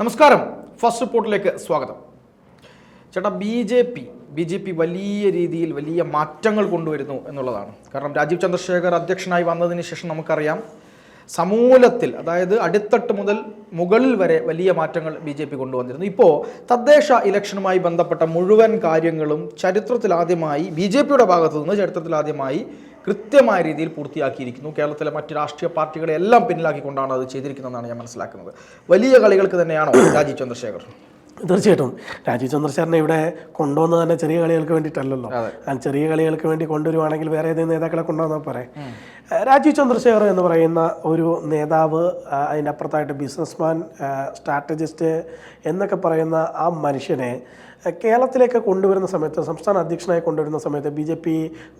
നമസ്കാരം. ഫസ്റ്റ് റിപ്പോർട്ടിലേക്ക് സ്വാഗതം. ചേട്ടാ B J P B J P വലിയ രീതിയിൽ വലിയ മാറ്റങ്ങൾ കൊണ്ടുവരുന്നു എന്നുള്ളതാണ്. കാരണം രാജീവ് ചന്ദ്രശേഖർ അധ്യക്ഷനായി വന്നതിന് ശേഷം നമുക്കറിയാം സമൂലത്തിൽ അതായത് അടിത്തട്ട് മുതൽ മുകളിൽ വരെ വലിയ മാറ്റങ്ങൾ ബി ജെ പി കൊണ്ടുവന്നിരുന്നു. ഇപ്പോൾ തദ്ദേശ ഇലക്ഷനുമായി ബന്ധപ്പെട്ട മുഴുവൻ കാര്യങ്ങളും ചരിത്രത്തിലാദ്യമായി ബി ജെ പിയുടെ ഭാഗത്തു നിന്ന് ചരിത്രത്തിലാദ്യമായി കൃത്യമായ രീതിയിൽ പൂർത്തിയാക്കിയിരിക്കുന്നു. കേരളത്തിലെ മറ്റ് രാഷ്ട്രീയ പാർട്ടികളെ എല്ലാം പിന്നിലാക്കിക്കൊണ്ടാണ് അത് ചെയ്തിരിക്കുന്നതെന്നാണ് ഞാൻ മനസ്സിലാക്കുന്നത്. വലിയ കളികൾക്ക് തന്നെയാണോ രാജീവ് ചന്ദ്രശേഖർ? തീർച്ചയായിട്ടും. രാജീവ് ചന്ദ്രശേഖരനെ ഇവിടെ കൊണ്ടുവന്നത് തന്നെ ചെറിയ കളികൾക്ക് വേണ്ടിയിട്ടല്ലല്ലോ. ചെറിയ കളികൾക്ക് വേണ്ടി കൊണ്ടുവരുവാണെങ്കിൽ വേറെ ഏതെങ്കിലും നേതാക്കളെ കൊണ്ടുവന്നാൽ പോരെ. രാജീവ് ചന്ദ്രശേഖർ എന്ന് പറയുന്ന ഒരു നേതാവ് അതിന്റെ അപ്പുറത്തായിട്ട് ബിസിനസ്മാൻ സ്ട്രാറ്റജിസ്റ്റ് എന്നൊക്കെ പറയുന്ന ആ മനുഷ്യനെ കേരളത്തിലേക്ക് കൊണ്ടുവരുന്ന സമയത്ത് സംസ്ഥാന അധ്യക്ഷനായി കൊണ്ടുവരുന്ന സമയത്ത് ബി ജെ പി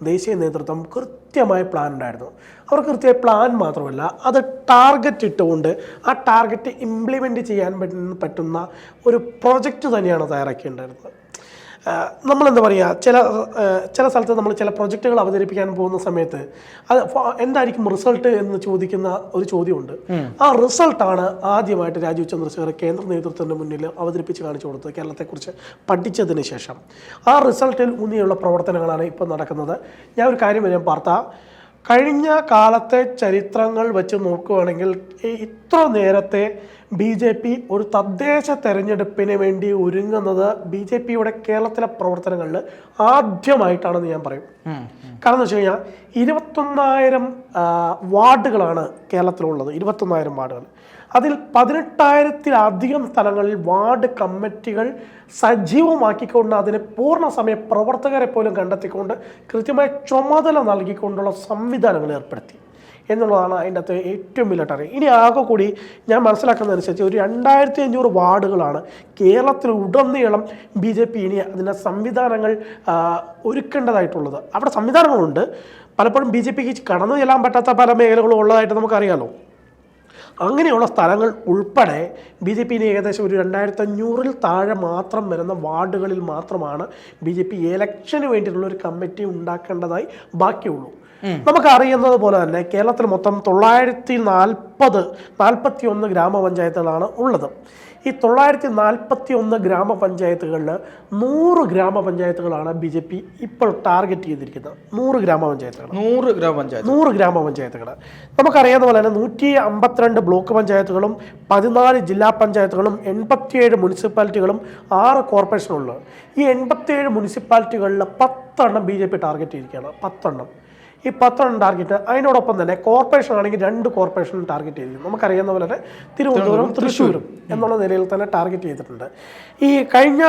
ദേശീയ നേതൃത്വം കൃത്യമായ പ്ലാൻ ഉണ്ടായിരുന്നു. അവർ കൃത്യമായ പ്ലാൻ മാത്രമല്ല അത് ടാർഗറ്റ് ഇട്ടുകൊണ്ട് ആ ടാർഗറ്റ് ഇംപ്ലിമെന്റ് ചെയ്യാൻ പറ്റുന്ന ഒരു പ്രോജക്റ്റ് തന്നെയാണ് തയ്യാറാക്കിയിട്ടുണ്ടായിരുന്നത്. നമ്മളെന്താ പറയുക ചില ചില സ്ഥലത്ത് നമ്മൾ ചില പ്രൊജക്റ്റുകൾ അവതരിപ്പിക്കാൻ പോകുന്ന സമയത്ത് അത് എന്തായിരിക്കും റിസൾട്ട് എന്ന് ചോദിക്കുന്ന ഒരു ചോദ്യമുണ്ട്. ആ റിസൾട്ടാണ് ആദ്യമായിട്ട് രാജീവ് ചന്ദ്രശേഖർ കേന്ദ്ര നേതൃത്വത്തിന് മുന്നിൽ അവതരിപ്പിച്ച് കാണിച്ചു കൊടുത്തത് കേരളത്തെക്കുറിച്ച് പഠിച്ചതിന് ശേഷം. ആ റിസൾട്ടിൽ ഊന്നിയുള്ള പ്രവർത്തനങ്ങളാണ് ഇപ്പോൾ നടക്കുന്നത്. ഞാൻ ഒരു കാര്യം ഞാൻ പാർത്ത കഴിഞ്ഞ കാലത്തെ ചരിത്രങ്ങൾ വെച്ച് നോക്കുകയാണെങ്കിൽ ഇത്ര നേരത്തെ ബി ജെ പി ഒരു തദ്ദേശ തെരഞ്ഞെടുപ്പിന് വേണ്ടി ഒരുങ്ങുന്നത് ബി ജെ പിയുടെ കേരളത്തിലെ പ്രവർത്തനങ്ങളിൽ ആദ്യമായിട്ടാണെന്ന് ഞാൻ പറയും. കാരണം എന്ന് വെച്ച് കഴിഞ്ഞാൽ ഇരുപത്തൊന്നായിരം വാർഡുകളാണ് കേരളത്തിലുള്ളത്. ഇരുപത്തൊന്നായിരം വാർഡുകൾ. അതിൽ പതിനെട്ടായിരത്തിലധികം സ്ഥലങ്ങളിൽ വാർഡ് കമ്മിറ്റികൾ സജീവമാക്കിക്കൊണ്ട് അതിന് പൂർണസമയ പ്രവർത്തകരെ പോലും കണ്ടെത്തിക്കൊണ്ട് കൃത്യമായ ചുമതല നൽകിക്കൊണ്ടുള്ള സംവിധാനങ്ങൾ ഏർപ്പെടുത്തി. എന്നുള്ളതാണ് അതിന്റെ അകത്ത് ഏറ്റവും വലിയ ടാർഗറ്റ് ഇനി ആകെ കൂടി ഞാൻ മനസ്സിലാക്കുന്നതനുസരിച്ച് ഒരു രണ്ടായിരത്തി അഞ്ഞൂറ് വാർഡുകളാണ് കേരളത്തിൽ ഉടനീളം ബി ജെ പി ഇനി അതിന്റെ സംവിധാനങ്ങൾ ഒരുക്കേണ്ടതായിട്ടുള്ളത്. അവിടെ സംവിധാനങ്ങളുണ്ട്. പലപ്പോഴും ബി ജെ പിക്ക് കടന്നു ചെല്ലാൻ പറ്റാത്ത പല മേഖലകളും ഉള്ളതായിട്ട് നമുക്കറിയാലോ. അങ്ങനെയുള്ള സ്ഥലങ്ങൾ ഉൾപ്പെടെ ബി ജെ പിന് ഏകദേശം ഒരു രണ്ടായിരത്തി അഞ്ഞൂറിൽ താഴെ മാത്രം വരുന്ന വാർഡുകളിൽ മാത്രമാണ് ബി ജെ പി ഇലക്ഷന് വേണ്ടിയിട്ടുള്ള ഒരു കമ്മിറ്റി ഉണ്ടാക്കേണ്ടതായി ബാക്കിയുള്ളൂ. നമുക്ക് അറിയുന്നത് പോലെ തന്നെ കേരളത്തിൽ മൊത്തം തൊള്ളായിരത്തി നാൽപ്പത് നാൽപ്പത്തി ഒന്ന് ഗ്രാമപഞ്ചായത്തുകളാണ് ഉള്ളത്. ഈ തൊള്ളായിരത്തി നാൽപ്പത്തി ഒന്ന് ഗ്രാമപഞ്ചായത്തുകളിൽ നൂറ് ഗ്രാമപഞ്ചായത്തുകളാണ് ബി ജെ പി ഇപ്പോൾ ടാർഗറ്റ് ചെയ്തിരിക്കുന്നത്. നൂറ് ഗ്രാമപഞ്ചായത്തുകൾ നൂറ് ഗ്രാമപഞ്ചായത്ത് നൂറ് ഗ്രാമപഞ്ചായത്തുകൾ നമുക്കറിയാവുന്ന പോലെ തന്നെ നൂറ്റി അമ്പത്തിരണ്ട് ബ്ലോക്ക് പഞ്ചായത്തുകളും പതിനാല് ജില്ലാ പഞ്ചായത്തുകളും എൺപത്തിയേഴ് മുനിസിപ്പാലിറ്റികളും ആറ് കോർപ്പറേഷനുള്ളത് ഈ എൺപത്തിയേഴ് മുനിസിപ്പാലിറ്റികളിൽ പത്തെണ്ണം ബി ജെ പി ടാർഗറ്റ് ചെയ്തിരിക്കുകയാണ്. പത്തെണ്ണം. ഈ പത്തെണ്ണം ടാർഗറ്റ് അതിനോടൊപ്പം തന്നെ കോർപ്പറേഷൻ ആണെങ്കിൽ രണ്ട് കോർപ്പറേഷൻ ടാർഗറ്റ് ചെയ്തിരിക്കും നമുക്കറിയാവുന്ന പോലെ തന്നെ തിരുവനന്തപുരം തൃശ്ശൂരും എന്നുള്ള നിലയിൽ തന്നെ ടാർഗറ്റ് ചെയ്തിട്ടുണ്ട്. ഈ കഴിഞ്ഞ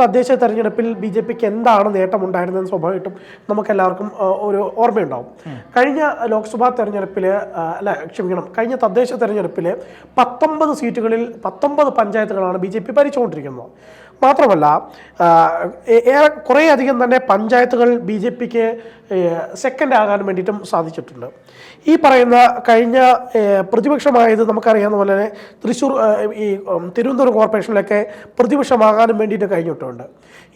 തദ്ദേശ തെരഞ്ഞെടുപ്പിൽ ബി ജെ പിക്ക് എന്താണ് നേട്ടമുണ്ടായിരുന്നതെന്ന് സ്വാഭാവികമായിട്ടും നമുക്കെല്ലാവർക്കും ഒരു ഓർമ്മയുണ്ടാവും. കഴിഞ്ഞ ലോക്സഭാ തെരഞ്ഞെടുപ്പിൽ അല്ല ക്ഷമിക്കണം കഴിഞ്ഞ തദ്ദേശ തെരഞ്ഞെടുപ്പിൽ പത്തൊമ്പത് സീറ്റുകളിൽ പത്തൊമ്പത് പഞ്ചായത്തുകളാണ് ബി ജെ പി ഭരിച്ചുകൊണ്ടിരിക്കുന്നത്. മാത്രമല്ല ഏറെ കുറേയധികം തന്നെ പഞ്ചായത്തുകൾ ബി ജെ പിക്ക് സെക്കൻഡ് ആകാൻ വേണ്ടിയിട്ടും സാധിച്ചിട്ടുണ്ട്. ഈ പറയുന്ന കഴിഞ്ഞ പ്രതിപക്ഷമായത് നമുക്കറിയാവുന്ന പോലെ തന്നെ തൃശ്ശൂർ ഈ തിരുവനന്തപുരം കോർപ്പറേഷനിലൊക്കെ പ്രതിപക്ഷമാകാനും വേണ്ടിയിട്ട് കഴിഞ്ഞിട്ടുണ്ട്.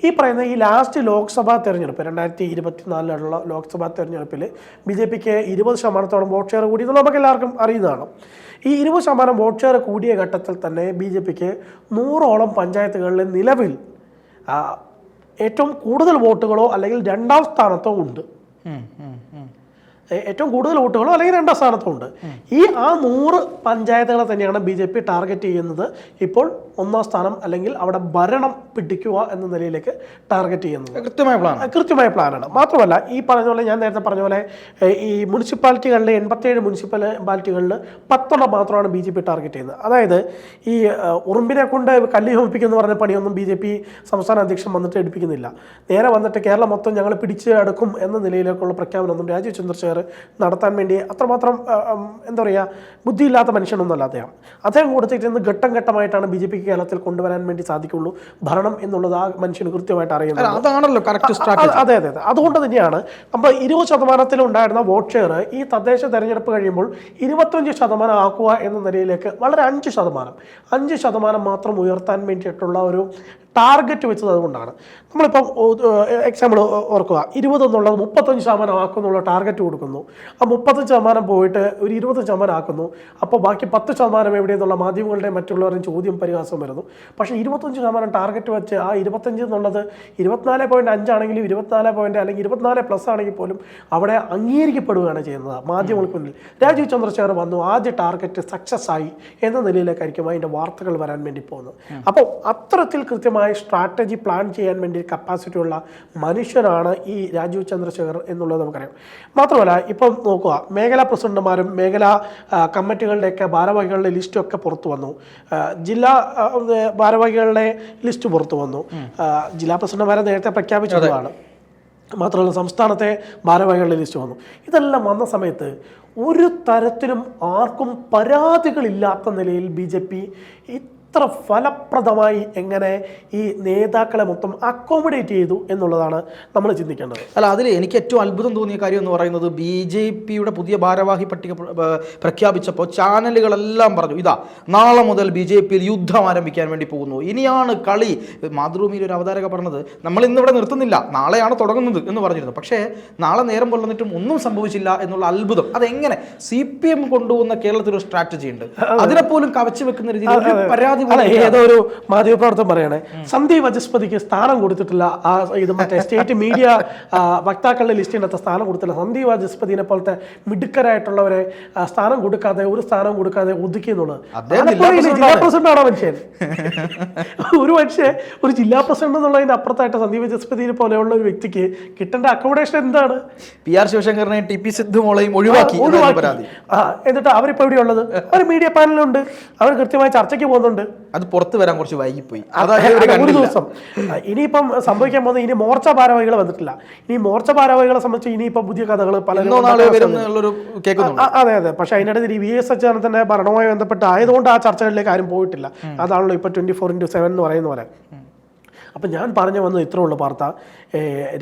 ഈ പറയുന്ന ഈ ലാസ്റ്റ് ലോക്സഭാ തെരഞ്ഞെടുപ്പ് രണ്ടായിരത്തി ഇരുപത്തിനാലിലുള്ള ലോക്സഭാ തെരഞ്ഞെടുപ്പിൽ ബി ജെ പിക്ക് ഇരുപത് ശതമാനത്തോളം വോട്ട് ഷെയർ കൂടി നമുക്ക് എല്ലാവർക്കും അറിയുന്നതാണ്. ഈ ഇരുപത് ശതമാനം വോട്ട് ഷെയർ കൂടിയ ഘട്ടത്തിൽ തന്നെ ബി ജെ പിക്ക് നൂറോളം പഞ്ചായത്തുകളിൽ നിലവിൽ ഏറ്റവും കൂടുതൽ വോട്ടുകളോ അല്ലെങ്കിൽ രണ്ടാം സ്ഥാനത്തോ ഉണ്ട്. ഏറ്റവും കൂടുതൽ വോട്ടുകളോ അല്ലെങ്കിൽ രണ്ടാം സ്ഥാനത്തും ഉണ്ട്. ഈ ആ നൂറ് പഞ്ചായത്തുകളെ തന്നെയാണ് ബി ജെ പി ടാർഗറ്റ് ചെയ്യുന്നത്. ഇപ്പോൾ ഒന്നാം സ്ഥാനം അല്ലെങ്കിൽ അവിടെ ഭരണം പിടിക്കുക എന്ന നിലയിലേക്ക് ടാർഗറ്റ് ചെയ്യുന്നത്. കൃത്യമായ പ്ലാൻ കൃത്യമായ പ്ലാനാണ് മാത്രമല്ല ഈ പറഞ്ഞ പോലെ ഞാൻ നേരത്തെ പറഞ്ഞ പോലെ ഈ മുനിസിപ്പാലിറ്റികളിലെ എൺപത്തേഴ് മുനിസിപ്പാലിറ്റികളിൽ പത്തെണ്ണം മാത്രമാണ് ബി ജെ പി ടാർഗറ്റ് ചെയ്യുന്നത്. അതായത് ഈ ഉറുമ്പിനെ കൊണ്ട് കല്ല് ഹോമിപ്പിക്കുന്ന പറഞ്ഞ പണിയൊന്നും ബി ജെ പി സംസ്ഥാന അധ്യക്ഷൻ വന്നിട്ട് എടുപ്പിക്കുന്നില്ല. നേരെ വന്നിട്ട് കേരളം മൊത്തം ഞങ്ങൾ പിടിച്ച് അടുക്കും എന്ന നിലയിലേക്കുള്ള പ്രഖ്യാപനമൊന്നും രാജീവ് ചന്ദ്രശേഖർ നടത്താൻ വേണ്ടി അത്രമാത്രം എന്താ പറയുക ബുദ്ധിയില്ലാത്ത മനുഷ്യനൊന്നുമല്ല അദ്ദേഹം. അദ്ദേഹം കൊടുത്തിട്ട് ഘട്ടം ഘട്ടമായിട്ടാണ് ബി ജെ പിക്ക് കേരളത്തിൽ കൊണ്ടുവരാൻ വേണ്ടി സാധിക്കുള്ളൂ. ഭരണം എന്നുള്ളത് ആ മനുഷ്യന് കൃത്യമായിട്ട് അറിയുന്നത്. അതാണല്ലോ കറക്റ്റ് അതെ അതെ അതെ. അതുകൊണ്ട് തന്നെയാണ് നമ്മൾ ഇരുപത് ശതമാനത്തിൽ ഉണ്ടായിരുന്ന വോട്ട് ഷെയർ ഈ തദ്ദേശ തെരഞ്ഞെടുപ്പ് കഴിയുമ്പോൾ ഇരുപത്തഞ്ച് ശതമാനം ആക്കുക എന്ന നിലയിലേക്ക് വളരെ അഞ്ച് ശതമാനം അഞ്ച് ശതമാനം മാത്രം ഉയർത്താൻ വേണ്ടിയിട്ടുള്ള ഒരു ടാർഗറ്റ് വെച്ചത് അതുകൊണ്ടാണ്. നമ്മളിപ്പം എക്സാമ്പിൾ ഓർക്കുക. ഇരുപത് എന്നുള്ളത് മുപ്പത്തഞ്ച് ശതമാനം ആക്കുന്നുള്ള ടാർഗറ്റ് കൊടുക്കുന്നു. ആ മുപ്പത്തഞ്ച് ശതമാനം പോയിട്ട് ഒരു ഇരുപത് ശതമാനം ആക്കുന്നു. അപ്പോൾ ബാക്കി പത്ത് ശതമാനം എവിടെയെന്നുള്ള മാധ്യമങ്ങളുടെയും മറ്റുള്ളവരുടെയും ചോദ്യം പരിഹാസം വരുന്നു. പക്ഷേ ഇരുപത്തഞ്ച് ശതമാനം ടാർഗറ്റ് വെച്ച് ആ ഇരുപത്തഞ്ച് എന്നുള്ളത് ഇരുപത്തിനാല് പോയിന്റ് അഞ്ചാണെങ്കിലും ഇരുപത്തിനാല് പോയിന്റ് അല്ലെങ്കിൽ ഇരുപത്തിനാല് പ്ലസ് ആണെങ്കിൽ പോലും അവിടെ അംഗീകരിക്കപ്പെടുകയാണ് ചെയ്യുന്നത് മാധ്യമങ്ങൾക്ക് മുന്നിൽ. രാജീവ് ചന്ദ്രശേഖർ വന്നു ആദ്യ ടാർഗറ്റ് സക്സസ് ആയി എന്ന നിലയിലേക്കായിരിക്കും അതിന്റെ വാർത്തകൾ വരാൻ വേണ്ടി പോകുന്നത്. അപ്പോൾ അത്തരത്തിൽ കൃത്യമായ സ്ട്രാറ്റജി പ്ലാൻ ചെയ്യാൻ വേണ്ടി കപ്പാസിറ്റി ഉള്ള മനുഷ്യനാണ് ഈ രാജീവ് ചന്ദ്രശേഖർ എന്നുള്ളത് നമുക്കറിയാം. മാത്രമല്ല ഇപ്പം നോക്കുക മേഖലാ പ്രസിഡന്റുമാരും മേഖലാ കമ്മിറ്റികളുടെയൊക്കെ ഭാരവാഹികളുടെ ലിസ്റ്റൊക്കെ പുറത്തു വന്നു. ജില്ലാ ഭാരവാഹികളുടെ ലിസ്റ്റ് പുറത്തു വന്നു. ജില്ലാ പ്രസിഡന്റുമാരെ നേരത്തെ പ്രഖ്യാപിച്ചതാണ് മാത്രമല്ല സംസ്ഥാനത്തെ ഭാരവാഹികളുടെ ലിസ്റ്റ് വന്നു. ഇതെല്ലാം വന്ന സമയത്ത് ഒരു തരത്തിലും ആർക്കും പരാതികളില്ലാത്ത നിലയിൽ ബി ജെ പി ഇത്ര ഫലപ്രദമായി എങ്ങനെ ഈ നേതാക്കളെ മൊത്തം അക്കോമഡേറ്റ് ചെയ്തു എന്നുള്ളതാണ് നമ്മൾ ചിന്തിക്കേണ്ടത്. അല്ല അതിൽ എനിക്ക് ഏറ്റവും അത്ഭുതം തോന്നിയ കാര്യം എന്ന് പറയുന്നത് ബി ജെ പിയുടെ പുതിയ ഭാരവാഹി പട്ടിക പ്രഖ്യാപിച്ചപ്പോൾ ചാനലുകളെല്ലാം പറഞ്ഞു ഇതാ നാളെ മുതൽ ബി ജെ പിയിൽ യുദ്ധം ആരംഭിക്കാൻ വേണ്ടി പോകുന്നു. ഇനിയാണ് കളി. മാതൃഭൂമിയിൽ ഒരു അവതാരക പറഞ്ഞത് നമ്മൾ ഇന്നിവിടെ നിർത്തുന്നില്ല നാളെയാണ് തുടങ്ങുന്നത് എന്ന് പറഞ്ഞിരുന്നു. പക്ഷേ നാളെ നേരം കൊള്ളുന്നിട്ടും ഒന്നും സംഭവിച്ചില്ല എന്നുള്ള അത്ഭുതം. അതെങ്ങനെ? സി പി എം കൊണ്ടുപോകുന്ന കേരളത്തിൽ ഒരു സ്ട്രാറ്റജി ഉണ്ട് അതിനെപ്പോലും കവച്ചു വെക്കുന്ന രീതിയിൽ പരാതി അല്ല. ഏതോ ഒരു മാധ്യമപ്രവർത്തകൻ പറയണേ സന്ദീപ് വചസ്പതിക്ക് സ്ഥാനം കൊടുത്തിട്ടില്ല. ആ ഇത് മറ്റേ സ്റ്റേറ്റ് മീഡിയ വക്താക്കളുടെ ലിസ്റ്റിനകത്ത് സ്ഥാനം കൊടുത്തില്ല. സന്ദീപ് വചസ്പതിനെ പോലത്തെ മിടുക്കരായിട്ടുള്ളവരെ സ്ഥാനം കൊടുക്കാതെ ഒരു സ്ഥാനം കൊടുക്കാതെ ഒതുക്കി എന്നുള്ളത്. ജില്ലാ പ്രസിഡന്റ് ആണോ മനുഷ്യൻ? ഒരു മനുഷ്യൻ ഒരു ജില്ലാ പ്രസിഡന്റ് എന്നുള്ളതിന്റെ അപ്പുറത്തായിട്ട് സന്ദീപ് വചസ്പതിനെ പോലെയുള്ള ഒരു വ്യക്തിക്ക് കിട്ടേണ്ട അക്കോമഡേഷൻ എന്താണ്? പി ആർ ശിവശങ്കറിനെ ടി പി സിദ്ധു മോളെയും ഒഴിവാക്കി എന്നിട്ട് അവരിപ്പോ എവിടെയുള്ളത്? അവർ മീഡിയ പാനലുണ്ട്. അവർ കൃത്യമായി ചർച്ചയ്ക്ക് പോകുന്നുണ്ട്. അത് പുറത്ത് വരാൻ കുറച്ച് വൈകിപ്പോയി. ഒരു. ദിവസം. ഇനിയിപ്പം സംഭവിക്കാൻ പോകുന്നത് ഇനി മോർച്ച ഭാരവാഹികൾ വന്നിട്ടില്ല. ഇനി മോർച്ച ഭാരവാഹികളെ സംബന്ധിച്ച് ഇനിയിപ്പം പുതിയ കഥകൾ പല അതെ അതെ. പക്ഷെ അതിനിടയിൽ ഈ വി എസ് അച്യുതാനന്ദന്റെ ഭരണവുമായി ബന്ധപ്പെട്ട് ആയതുകൊണ്ട് ആ ചർച്ചകളിലേക്ക് ആരും പോയിട്ടില്ല. അതാണല്ലോ ഇപ്പൊ ട്വന്റി ഫോർ ഇന്റു സെവൻ എന്ന് പറയുന്ന പോലെ. അപ്പം ഞാൻ പറഞ്ഞു വന്നത് ഇത്രേ ഉള്ളൂ വാർത്ത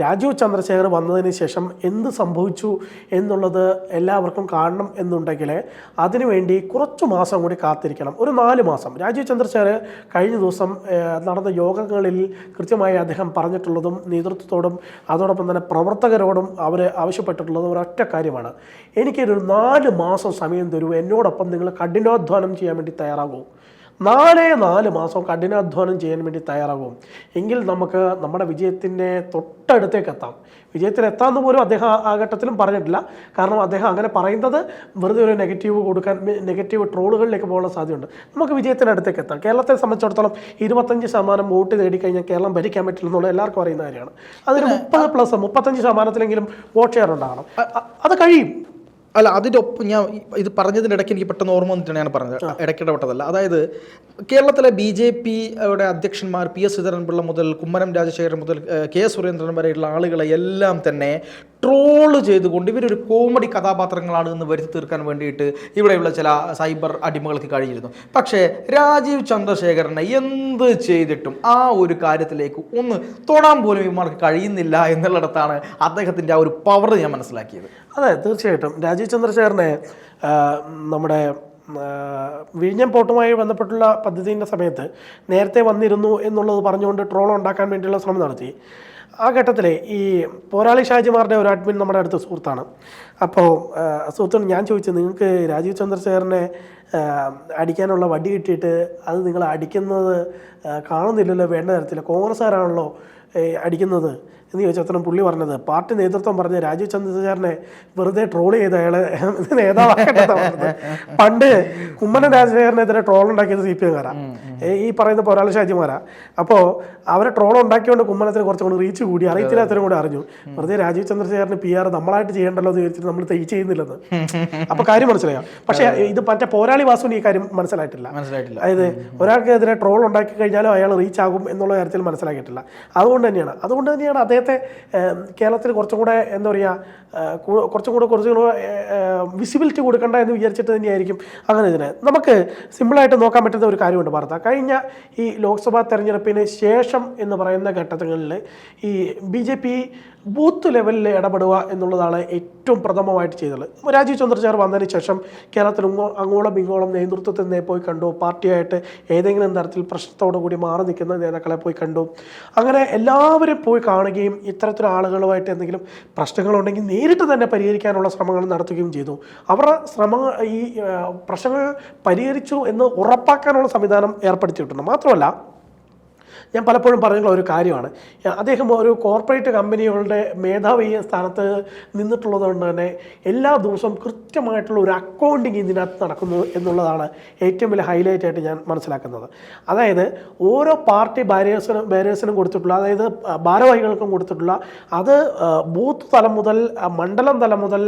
രാജീവ് ചന്ദ്രശേഖർ വന്നതിന് ശേഷം എന്ത് സംഭവിച്ചു എന്നുള്ളത് എല്ലാവർക്കും കാണണം എന്നുണ്ടെങ്കിൽ അതിനുവേണ്ടി കുറച്ച് മാസം കൂടി കാത്തിരിക്കണം. ഒരു നാല് മാസം. രാജീവ് ചന്ദ്രശേഖർ കഴിഞ്ഞ ദിവസം നടന്ന യോഗങ്ങളിൽ കൃത്യമായി അദ്ദേഹം പറഞ്ഞിട്ടുള്ളതും നേതൃത്വത്തോടും അതോടൊപ്പം തന്നെ പ്രവർത്തകരോടും അവർ ആവശ്യപ്പെട്ടിട്ടുള്ളതും ഒരൊറ്റ കാര്യമാണ്. എനിക്കൊരു നാല് മാസം സമയം തരൂ. എന്നോടൊപ്പം നിങ്ങൾ കഠിനാധ്വാനം ചെയ്യാൻ വേണ്ടി തയ്യാറാകൂ. നാലേ നാല് മാസം കഠിനാധ്വാനം ചെയ്യാൻ വേണ്ടി തയ്യാറാകും. എങ്കിൽ നമുക്ക് നമ്മുടെ വിജയത്തിന്റെ തൊട്ടടുത്തേക്ക് എത്താം. വിജയത്തിൽ എത്താമെന്ന് പോലും അദ്ദേഹം ആ- ആ ഘട്ടത്തിലും പറഞ്ഞിട്ടില്ല. കാരണം അദ്ദേഹം അങ്ങനെ പറയുന്നത് വെറുതെ ഒരു നെഗറ്റീവ് കൊടുക്കാൻ നെഗറ്റീവ് ട്രോളുകളിലേക്ക് പോകാനുള്ള സാധ്യതയുണ്ട്. നമുക്ക് വിജയത്തിന്റെ അടുത്തേക്ക് എത്താം. കേരളത്തെ സംബന്ധിച്ചിടത്തോളം ഇരുപത്തഞ്ച് ശതമാനം വോട്ട് നേടിക്കഴിഞ്ഞാൽ കേരളം ഭരിക്കാൻ പറ്റില്ല എന്നുള്ളത് എല്ലാവർക്കും അറിയുന്ന കാര്യമാണ്. അതൊരു മുപ്പത് പ്ലസ് മുപ്പത്തഞ്ച് ശതമാനത്തിലെങ്കിലും വോട്ട് ഷെയർ ഉണ്ടാകണം. അത് കഴിയും. അല്ല അതിന്റെ ഒപ്പം ഞാൻ ഇത് പറഞ്ഞതിന്റെ ഇടയ്ക്ക് എനിക്ക് പെട്ടെന്ന് ഓർമ്മ വന്നിട്ടാണ് ഞാൻ പറഞ്ഞത്. ഇടയ്ക്കിടപെട്ടതല്ല. അതായത് കേരളത്തിലെ ബി ജെ പിയുടെ അധ്യക്ഷന്മാർ പി എസ് ശ്രീധരൻപിള്ള മുതൽ കുമ്മനം രാജശേഖരൻ മുതൽ കെ സുരേന്ദ്രൻ വരെയുള്ള ആളുകളെ എല്ലാം തന്നെ ട്രോൾ ചെയ്തുകൊണ്ട് ഇവരൊരു കോമഡി കഥാപാത്രങ്ങളാണ് എന്ന് വരുത്തി തീർക്കാൻ വേണ്ടിയിട്ട് ഇവിടെയുള്ള ചില സൈബർ അടിമകൾക്ക് കഴിഞ്ഞിരുന്നു. പക്ഷേ രാജീവ് ചന്ദ്രശേഖരനെ എന്ത് ചെയ്തിട്ടും ആ ഒരു കാര്യത്തിലേക്ക് ഒന്ന് തൊടാൻ പോലും ഇവർക്ക് കഴിയുന്നില്ല എന്നുള്ളിടത്താണ് അദ്ദേഹത്തിന്റെ ആ ഒരു പവർ ഞാൻ മനസ്സിലാക്കിയത്. അതെ തീർച്ചയായിട്ടും. രാജീവ് ചന്ദ്രശേഖരനെ നമ്മുടെ വിഴിഞ്ഞം പോർട്ടുമായി ബന്ധപ്പെട്ടുള്ള പദ്ധതിന്റെ സമയത്ത് നേരത്തെ വന്നിരുന്നു എന്നുള്ളത് പറഞ്ഞുകൊണ്ട് ട്രോൾ ഉണ്ടാക്കാൻ വേണ്ടിയുള്ള ശ്രമം നടത്തി. ആ ഘട്ടത്തിൽ ഈ പോരാളി ഷാജിമാരുടെ ഒരു അഡ്മിൻ നമ്മുടെ അടുത്ത സുഹൃത്താണ്. അപ്പോൾ സുഹൃത്തുക്കൾ ഞാൻ ചോദിച്ചത് നിങ്ങൾക്ക് രാജീവ് ചന്ദ്രശേഖരനെ അടിക്കാനുള്ള വടി കിട്ടിയിട്ട് അത് നിങ്ങൾ അടിക്കുന്നത് കാണുന്നില്ലല്ലോ വേണ്ട തരത്തിൽ കോൺഗ്രസ്സുകാരാണല്ലോ അടിക്കുന്നത്. എന്ന് ചോദിച്ചത്രയും പുള്ളി പറഞ്ഞത്. പാർട്ടി നേതൃത്വം പറഞ്ഞ രാജീവ് ചന്ദ്രശേഖരനെ വെറുതെ ട്രോൾ ചെയ്ത് അയാളെ നേതാവാക്കേണ്ടത് പണ്ട് കുമ്മനം രാജശേഖരനെതിരെ ട്രോൾ ഉണ്ടാക്കിയത് സി പി എംകാരാ ഈ പറയുന്ന പോരാളി ഷാജിമാരാ. അപ്പോൾ അവരെ ട്രോൾ ഉണ്ടാക്കിയോണ്ട് കുമ്മനത്തിന് കുറച്ചും കൂടി റീച്ച് കൂടി. അറിയത്തില്ലാത്തവരും കൂടി അറിഞ്ഞു. വെറുതെ രാജീവ് ചന്ദ്രശേഖരന് പി ആർ നമ്മളായിട്ട് ചെയ്യേണ്ടല്ലോ എന്ന് ചോദിച്ചിട്ട് നമ്മൾ ഈ ചെയ്യുന്നില്ലെന്ന്. അപ്പൊ കാര്യം മനസ്സിലായോ? പക്ഷേ ഇത് മറ്റേ പോരാളി വാസുവിന് ഈ കാര്യം മനസ്സിലായിട്ടില്ല. മനസ്സിലായിട്ടില്ല. അതായത് ഒരാൾക്കെതിരെ ട്രോൾ ഉണ്ടാക്കി കഴിഞ്ഞാലും അയാൾ റീച്ച് ആകും എന്നുള്ള കാര്യത്തിൽ മനസ്സിലാക്കിയിട്ടില്ല. അതുകൊണ്ട് തന്നെയാണ്. അതുകൊണ്ട് തന്നെയാണ് അദ്ദേഹത്തെ കേരളത്തിൽ കുറച്ചും കൂടെ എന്താ പറയുക കുറച്ചും കൂടെ കുറച്ചും കൂടെ വിസിബിലിറ്റി കൊടുക്കണ്ട എന്ന് വിചാരിച്ചിട്ട് തന്നെയായിരിക്കും അങ്ങനെ ഇതിനെ. നമുക്ക് സിമ്പിളായിട്ട് നോക്കാൻ പറ്റുന്ന ഒരു കാര്യമുണ്ട് വാർത്ത. കഴിഞ്ഞ ഈ ലോക്സഭാ തെരഞ്ഞെടുപ്പിന് ശേഷം എന്ന് പറയുന്ന ഘട്ടങ്ങളിൽ ഈ ബി ജെ പി ബൂത്ത് ലെവലിൽ ഇടപെടുക എന്നുള്ളതാണ് ഏറ്റവും പ്രഥമമായിട്ട് ചെയ്തത്. രാജീവ് ചന്ദ്രചാർ വന്നതിന് ശേഷം കേരളത്തിൽ അങ്ങോളം ഇങ്ങോളം നേതൃത്വത്തിൽ പോയി കണ്ടു. പാർട്ടിയായിട്ട് ഏതെങ്കിലും തരത്തിൽ പ്രശ്നത്തോടു കൂടി മാറി നിൽക്കുന്ന നേതാക്കളെ പോയി കണ്ടു. അങ്ങനെ എല്ലാവരും പോയി കാണുകയും ഇത്തരത്തിലുള്ള ആളുകളുമായിട്ട് എന്തെങ്കിലും പ്രശ്നങ്ങളുണ്ടെങ്കിൽ നേരിട്ട് തന്നെ പരിഹരിക്കാനുള്ള ശ്രമങ്ങൾ നടത്തുകയും ചെയ്തു. അവരുടെ ശ്രമങ്ങൾ ഈ പ്രശ്നങ്ങൾ പരിഹരിച്ചു എന്ന് ഉറപ്പാക്കാനുള്ള സംവിധാനം ഏർപ്പെടുത്തിയിട്ടുണ്ട്. മാത്രമല്ല ഞാൻ പലപ്പോഴും പറഞ്ഞിട്ടുള്ള ഒരു കാര്യമാണ്. അദ്ദേഹം ഒരു കോർപ്പറേറ്റ് കമ്പനികളുടെ മേധാവി സ്ഥാനത്ത് നിന്നിട്ടുള്ളത് കൊണ്ട് തന്നെ എല്ലാ ദിവസവും കൃത്യമായിട്ടുള്ള ഒരു അക്കൗണ്ടിങ് ഇതിനകത്ത് നടക്കുന്നു എന്നുള്ളതാണ് ഏറ്റവും വലിയ ഹൈലൈറ്റ് ആയിട്ട് ഞാൻ മനസ്സിലാക്കുന്നത്. അതായത് ഓരോ പാർട്ടി ബാരിയേഴ്സിനും ബാരിയേഴ്സിനും കൊടുത്തിട്ടുള്ള അതായത് ഭാരവാഹികൾക്കും കൊടുത്തിട്ടുള്ള അത് ബൂത്ത് തലം മുതൽ മണ്ഡലം തലം മുതൽ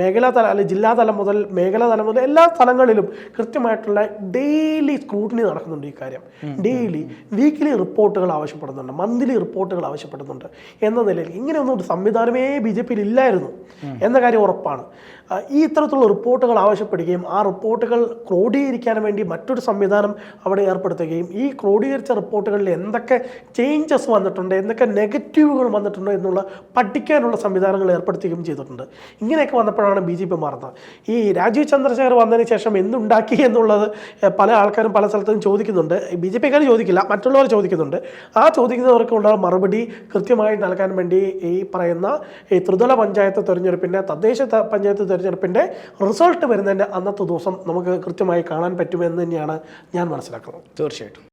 മേഖലാ തല അല്ലെങ്കിൽ ജില്ലാ തലം മുതൽ മേഖലാ തലം മുതൽ എല്ലാ സ്ഥലങ്ങളിലും കൃത്യമായിട്ടുള്ള ഡെയിലി സ്ക്രൂട്ടിനി നടക്കുന്നുണ്ട് ഈ കാര്യം. ഡെയിലി വീക്കിലി റിപ്പോർട്ടുകൾ ആവശ്യപ്പെടുന്നുണ്ട് മന്ത്ലി റിപ്പോർട്ടുകൾ ആവശ്യപ്പെടുന്നുണ്ട് എന്ന നിലയിൽ ഇങ്ങനെയൊന്നും ഒരു സംവിധാനമേ ബി ജെ പിയിൽ ഇല്ലായിരുന്നു എന്ന കാര്യം ഉറപ്പാണ്. ഈ ഇത്തരത്തിലുള്ള റിപ്പോർട്ടുകൾ ആവശ്യപ്പെടുകയും ആ റിപ്പോർട്ടുകൾ ക്രോഡീകരിക്കാൻ വേണ്ടി മറ്റൊരു സംവിധാനം അവിടെ ഏർപ്പെടുത്തുകയും ഈ ക്രോഡീകരിച്ച റിപ്പോർട്ടുകളിൽ എന്തൊക്കെ ചേഞ്ചസ് വന്നിട്ടുണ്ട് എന്തൊക്കെ നെഗറ്റീവുകൾ വന്നിട്ടുണ്ട് എന്നുള്ള പഠിക്കാനുള്ള സംവിധാനങ്ങൾ ഏർപ്പെടുത്തുകയും ചെയ്തിട്ടുണ്ട്. ഇങ്ങനെയൊക്കെ വന്നപ്പോഴാണ് ബി ജെ പി മാറുന്നത്. ഈ രാജീവ് ചന്ദ്രശേഖർ വന്നതിന് ശേഷം എന്തുണ്ടാക്കി എന്നുള്ളത് പല ആൾക്കാരും പല സ്ഥലത്തും ചോദിക്കുന്നുണ്ട്. ബി ജെ പിക്കാർ ചോദിക്കില്ല മറ്റുള്ളവർ ചോദിക്കുന്നുണ്ട്. ആ ചോദിക്കുന്നവർക്കുള്ള മറുപടി കൃത്യമായി നൽകാൻ വേണ്ടി ഈ പറയുന്ന ഈ ത്രിതല പഞ്ചായത്ത് തെരഞ്ഞെടുപ്പിന്റെ തദ്ദേശ പഞ്ചായത്ത് തെരഞ്ഞെടുപ്പിന്റെ റിസൾട്ട് വരുന്നതിന്റെ അന്നത്തെ ദിവസം നമുക്ക് കൃത്യമായി കാണാൻ പറ്റുമെന്ന് തന്നെയാണ് ഞാൻ മനസ്സിലാക്കുന്നത്. തീർച്ചയായിട്ടും.